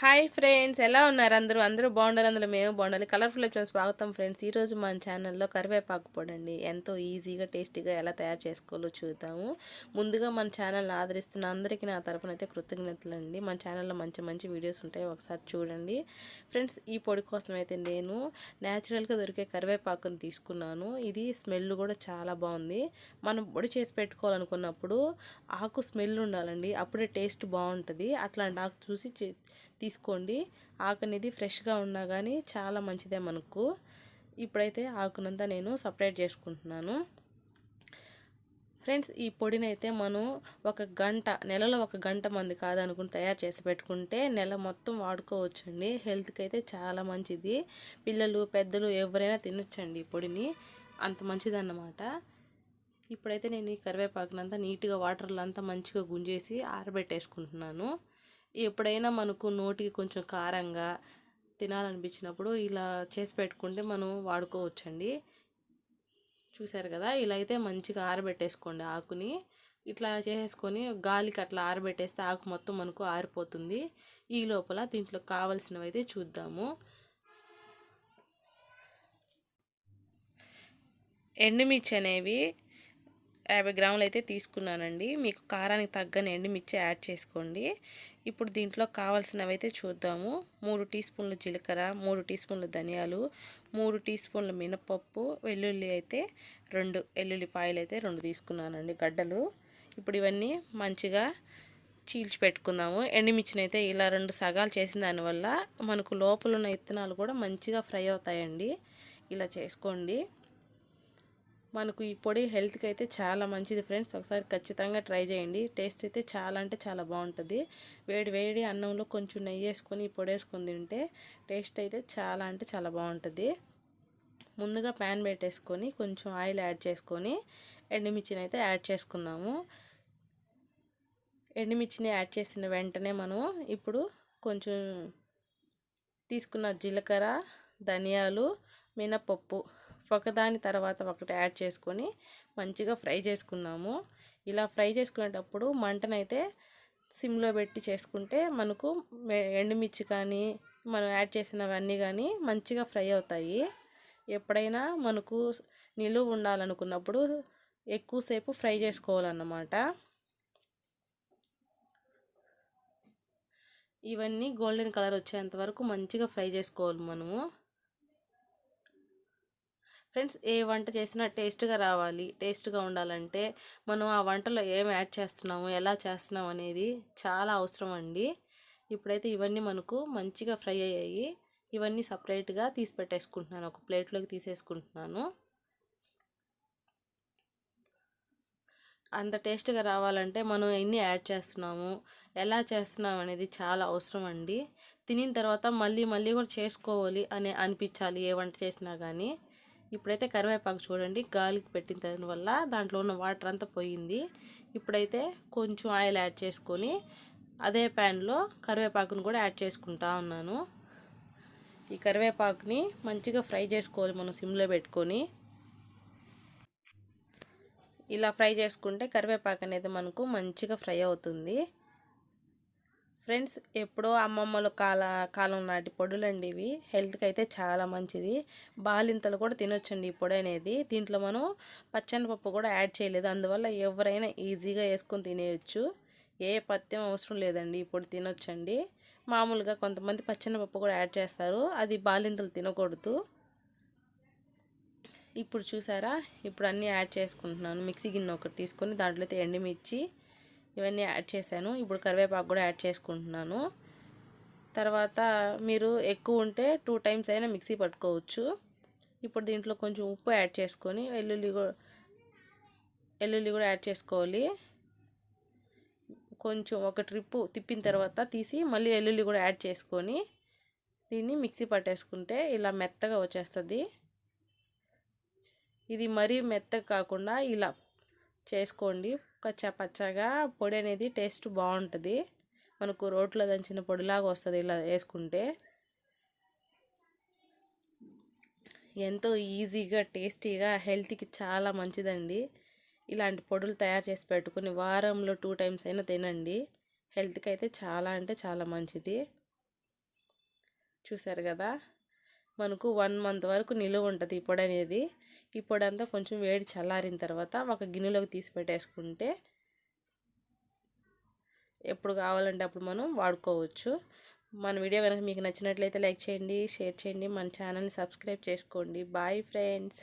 Hi friends ఎలా ఉన్నారు అందరూ? అందరూ బాగుండాలి అందులో మేము బాగుండాలి కలర్ఫుల్ ఎపిసోడ్ స్వాగతం ఫ్రెండ్స్. ఈరోజు మన ఛానల్లో కరివేపాకు పొడండి. ఎంతో ఈజీగా టేస్టీగా ఎలా తయారు చేసుకోవాలో చూద్దాము. ముందుగా మన ఛానల్ని ఆదరిస్తున్న అందరికీ నా తరపున అయితే కృతజ్ఞతలు అండి. మన ఛానల్లో మంచి మంచి వీడియోస్ ఉంటాయి ఒకసారి చూడండి. ఫ్రెండ్స్ ఈ పొడి కోసం అయితే నేను న్యాచురల్గా దొరికే కరివేపాకుని తీసుకున్నాను. ఇది స్మెల్ కూడా చాలా బాగుంది. మనం పొడి చేసి పెట్టుకోవాలనుకున్నప్పుడు ఆకు స్మెల్ ఉండాలండి. అప్పుడే టేస్ట్ బాగుంటుంది. అట్లాంటి ఆకు చూసి తీసుకోండి. ఆకు అనేది ఫ్రెష్గా ఉన్నా కానీ చాలా మంచిదే మనకు. ఇప్పుడైతే ఆకునంతా నేను సపరేట్ చేసుకుంటున్నాను. ఫ్రెండ్స్ ఈ పొడిని అయితే మనం ఒక గంట నెలలో ఒక గంట మంది కాదనుకుని తయారు చేసి పెట్టుకుంటే నెల మొత్తం వాడుకోవచ్చండి. హెల్త్కి అయితే చాలా మంచిది. పిల్లలు పెద్దలు ఎవరైనా తినొచ్చండి ఈ పొడిని. అంత మంచిదన్నమాట. ఇప్పుడైతే నేను ఈ కరివేపాకునంతా నీట్గా వాటర్లో అంతా మంచిగా గుంజేసి ఆరబెట్టేసుకుంటున్నాను. ఎప్పుడైనా మనకు నోటికి కొంచెం కారంగా తినాలనిపించినప్పుడు ఇలా చేసి పెట్టుకుంటే మనం వాడుకోవచ్చండి. చూసారు కదా? ఇలా అయితే మంచిగా ఆరబెట్టేసుకోండి ఆకుని. ఇట్లా చేసేసుకొని గాలికి అట్లా ఆరబెట్టేస్తే ఆకు మొత్తం మనకు ఆరిపోతుంది. ఈ లోపల దీంట్లో కావలసినవి అయితే చూద్దాము. ఎండుమిర్చి అనేవి యాభై గ్రాములు అయితే తీసుకున్నానండి. మీకు కారానికి తగ్గని మిర్చి యాడ్ చేసుకోండి. ఇప్పుడు దీంట్లో కావాల్సినవి అయితే చూద్దాము. మూడు టీ స్పూన్లు జీలకర్ర మూడు టీ స్పూన్లు ధనియాలు మూడు టీ స్పూన్లు మినపప్పు వెల్లుల్లి అయితే రెండు వెల్లుల్లిపాయలు అయితే రెండు తీసుకున్నానండి గడ్డలు. ఇప్పుడు ఇవన్నీ మంచిగా చీల్చి పెట్టుకుందాము. ఎండుమిర్చిని అయితే ఇలా రెండు సగాలు చేసిన దానివల్ల మనకు లోపల ఉన్న ఇత్తనాలు కూడా మంచిగా ఫ్రై అవుతాయండి. ఇలా చేసుకోండి. మనకు ఈ పొడి హెల్త్కి అయితే చాలా మంచిది ఫ్రెండ్స్. ఒకసారి ఖచ్చితంగా ట్రై చేయండి. టేస్ట్ అయితే చాలా అంటే చాలా బాగుంటుంది. వేడి వేడి అన్నంలో కొంచెం నెయ్యి వేసుకొని ఈ పొడి వేసుకొని తింటే టేస్ట్ అయితే చాలా అంటే చాలా బాగుంటుంది. ముందుగా ప్యాన్ పెట్టేసుకొని కొంచెం ఆయిల్ యాడ్ చేసుకొని ఎండుమిర్చిని అయితే యాడ్ చేసుకుందాము. ఎండుమిర్చిని యాడ్ చేసిన వెంటనే మనం ఇప్పుడు కొంచెం తీసుకున్న జీలకర్ర ధనియాలు మినపప్పు ఒకదాని తర్వాత ఒకటి యాడ్ చేసుకొని మంచిగా ఫ్రై చేసుకుందాము. ఇలా ఫ్రై చేసుకునేటప్పుడు మంటనైతే సిమ్లో పెట్టి చేసుకుంటే మనకు ఎండుమిర్చి కానీ మనం యాడ్ చేసినవన్నీ కానీ మంచిగా ఫ్రై అవుతాయి. ఎప్పుడైనా మనకు నిలువ ఉండాలనుకున్నప్పుడు ఎక్కువసేపు ఫ్రై చేసుకోవాలన్నమాట. ఇవన్నీ గోల్డెన్ కలర్ వచ్చేంత వరకు మంచిగా ఫ్రై చేసుకోవాలి మనము. ఫ్రెండ్స్ ఏ వంట చేసినా టేస్ట్గా రావాలి. టేస్ట్గా ఉండాలంటే మనం ఆ వంటలో ఏం యాడ్ చేస్తున్నాము ఎలా చేస్తున్నాం అనేది చాలా అవసరం అండి. ఇప్పుడైతే ఇవన్నీ మనకు మంచిగా ఫ్రై అయ్యాయి. ఇవన్నీ సపరేట్గా తీసి పెట్టేసుకుంటున్నాను. ఒక ప్లేట్లోకి తీసేసుకుంటున్నాను. అంత టేస్ట్గా రావాలంటే మనం ఎన్ని యాడ్ చేస్తున్నాము ఎలా చేస్తున్నాం అనేది చాలా అవసరం అండి. తినిన తర్వాత మళ్ళీ మళ్ళీ కూడా చేసుకోవాలి అనే అనిపించాలి ఏ వంట చేసినా కానీ. ఇప్పుడైతే కరివేపాకు చూడండి గాలికి పెట్టిన దానివల్ల దాంట్లో ఉన్న వాటర్ అంతా పోయింది. ఇప్పుడైతే కొంచెం ఆయిల్ యాడ్ చేసుకొని అదే ప్యాన్లో కరివేపాకును కూడా యాడ్ చేసుకుంటా ఉన్నాను. ఈ కరివేపాకుని మంచిగా ఫ్రై చేసుకోవాలి మనం సిమ్లో పెట్టుకొని. ఇలా ఫ్రై చేసుకుంటే కరివేపాకు అనేది మనకు మంచిగా ఫ్రై అవుతుంది. ఫ్రెండ్స్ ఎప్పుడో అమ్మమ్మల కాల కాలం నాటి పొడులండి ఇవి. హెల్త్కి అయితే చాలా మంచిది. బాలింతలు కూడా తినొచ్చండి ఈ పొడి అనేది. దీంట్లో మనం పచ్చనిపప్పు కూడా యాడ్ చేయలేదు. అందువల్ల ఎవరైనా ఈజీగా వేసుకొని తినేయచ్చు. ఏ పత్యం అవసరం లేదండి ఈ పొడి తినొచ్చండి. మామూలుగా కొంతమంది పచ్చనిపప్పు కూడా యాడ్ చేస్తారు. అది బాలింతలు తినకూడదు. ఇప్పుడు చూసారా? ఇప్పుడు అన్నీ యాడ్ చేసుకుంటున్నాను. మిక్సీ గిన్నె ఒకటి తీసుకొని దాంట్లో అయితే ఎండుమిర్చి ఇవన్నీ యాడ్ చేశాను. ఇప్పుడు కరివేపాకు కూడా యాడ్ చేసుకుంటున్నాను. తర్వాత మీరు ఎక్కువ ఉంటే టూ టైమ్స్ అయినా మిక్సీ పట్టుకోవచ్చు. ఇప్పుడు దీంట్లో కొంచెం ఉప్పు యాడ్ చేసుకొని వెల్లుల్లి కూడా వెల్లుల్లి కూడా యాడ్ చేసుకోవాలి. కొంచెం ఒక ట్రిప్పు తిప్పిన తర్వాత తీసి మళ్ళీ వెల్లుల్లి కూడా యాడ్ చేసుకొని దీన్ని మిక్సీ పట్టేసుకుంటే ఇలా మెత్తగా వచ్చేస్తుంది. ఇది మరీ మెత్తగా కాకుండా ఇలా చేసుకోండి. కచ్చా పచ్చగా పొడి అనేది టేస్ట్ బాగుంటుంది. మనకు రోట్లో దంచిన పొడిలాగా వస్తుంది ఇలా వేసుకుంటే. ఎంతో ఈజీగా టేస్టీగా హెల్త్కి చాలా మంచిదండి. ఇలాంటి పొడులు తయారు చేసి పెట్టుకుని వారంలో టూ టైమ్స్ అయినా తినండి. హెల్త్కి అయితే చాలా అంటే చాలా మంచిది. చూసారు కదా? మనకు వన్ మంత్ వరకు నిలువ ఉంటుంది ఈ పొడి అనేది. ఈ పొడి అంతా కొంచెం వేడి చల్లారిన తర్వాత ఒక గిన్నెలోకి తీసి పెట్టేసుకుంటే ఎప్పుడు కావాలంటే అప్పుడు మనం వాడుకోవచ్చు. మన వీడియో కనుక మీకు నచ్చినట్లయితే లైక్ చేయండి షేర్ చేయండి మన ఛానల్ని సబ్స్క్రైబ్ చేసుకోండి. Bye friends.